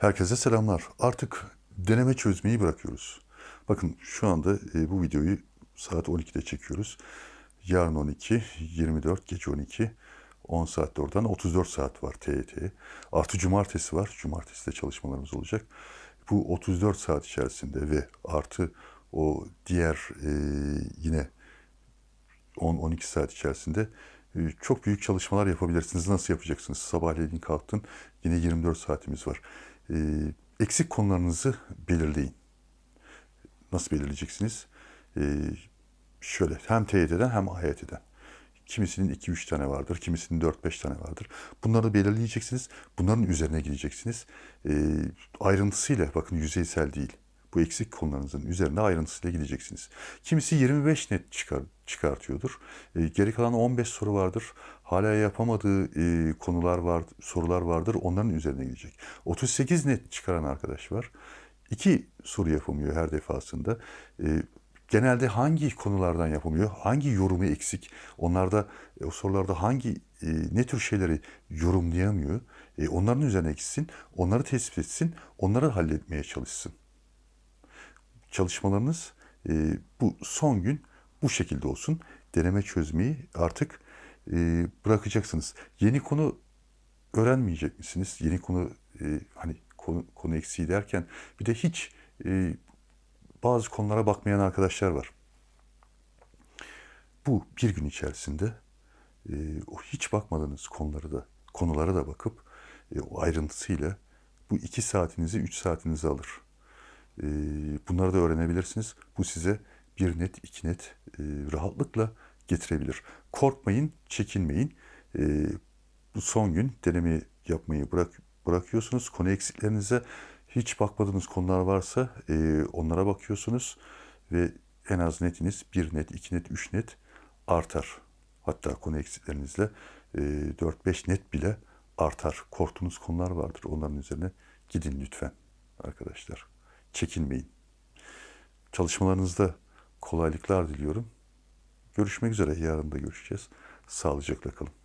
Herkese selamlar. Artık deneme çözmeyi bırakıyoruz. Bakın şu anda e, bu videoyu saat 12'de çekiyoruz. Yarın 12, 24, gece 12, 10 saat de oradan 34 saat var TYT. Artı cumartesi var. Cumartesi de çalışmalarımız olacak. Bu 34 saat içerisinde ve artı o diğer e, yine 10-12 saat içerisinde e, çok büyük çalışmalar yapabilirsiniz. Nasıl yapacaksınız? Sabahleyin kalktın yine 24 saatimiz var. E, Eksik konularınızı belirleyin. Nasıl belirleyeceksiniz? E, Şöyle hem TYT'den hem AYT'den. Kimisinin 2-3 tane vardır, kimisinin 4-5 tane vardır. Bunları belirleyeceksiniz. Bunların üzerine gideceksiniz. E, ayrıntısıyla, bakın yüzeysel değil. Bu eksik konularınızın üzerine ayrıntısıyla gideceksiniz. Kimisi 25 net çıkar, çıkartıyordur. E, geri kalan 15 soru vardır. Hala yapamadığı e, konular var, sorular vardır. Onların üzerine gidecek. 38 net çıkaran arkadaş var. İki soru yapamıyor her defasında. E, genelde hangi konulardan yapamıyor, hangi yorumu eksik, onlarda e, o sorularda hangi e, ne tür şeyleri yorumlayamıyor, e, onların üzerine gitsin, onları tespit etsin, onları halletmeye çalışsın. Çalışmalarınız e, bu son gün bu şekilde olsun. Deneme çözmeyi artık e, bırakacaksınız. Yeni konu öğrenmeyecek misiniz? Yeni konu e, hani konu, konu eksiği derken bir de hiç e, bazı konulara bakmayan arkadaşlar var. Bu bir gün içerisinde e, o hiç bakmadığınız konuları da konulara da bakıp e, o ayrıntısıyla bu iki saatinizi, üç saatinizi alır. E, bunları da öğrenebilirsiniz. Bu size bir net, iki net e, rahatlıkla getirebilir. Korkmayın, çekinmeyin. E, bu son gün deneme yapmayı bırak, bırakıyorsunuz. Konu eksiklerinize hiç bakmadığınız konular varsa e, onlara bakıyorsunuz ve en az netiniz bir net, iki net, üç net artar. Hatta konu eksiklerinizle e, 4-5 net bile artar. Korktuğunuz konular vardır. Onların üzerine gidin lütfen arkadaşlar. Çekinmeyin. Çalışmalarınızda kolaylıklar diliyorum. Görüşmek üzere. Yarın da görüşeceğiz. Sağlıcakla kalın.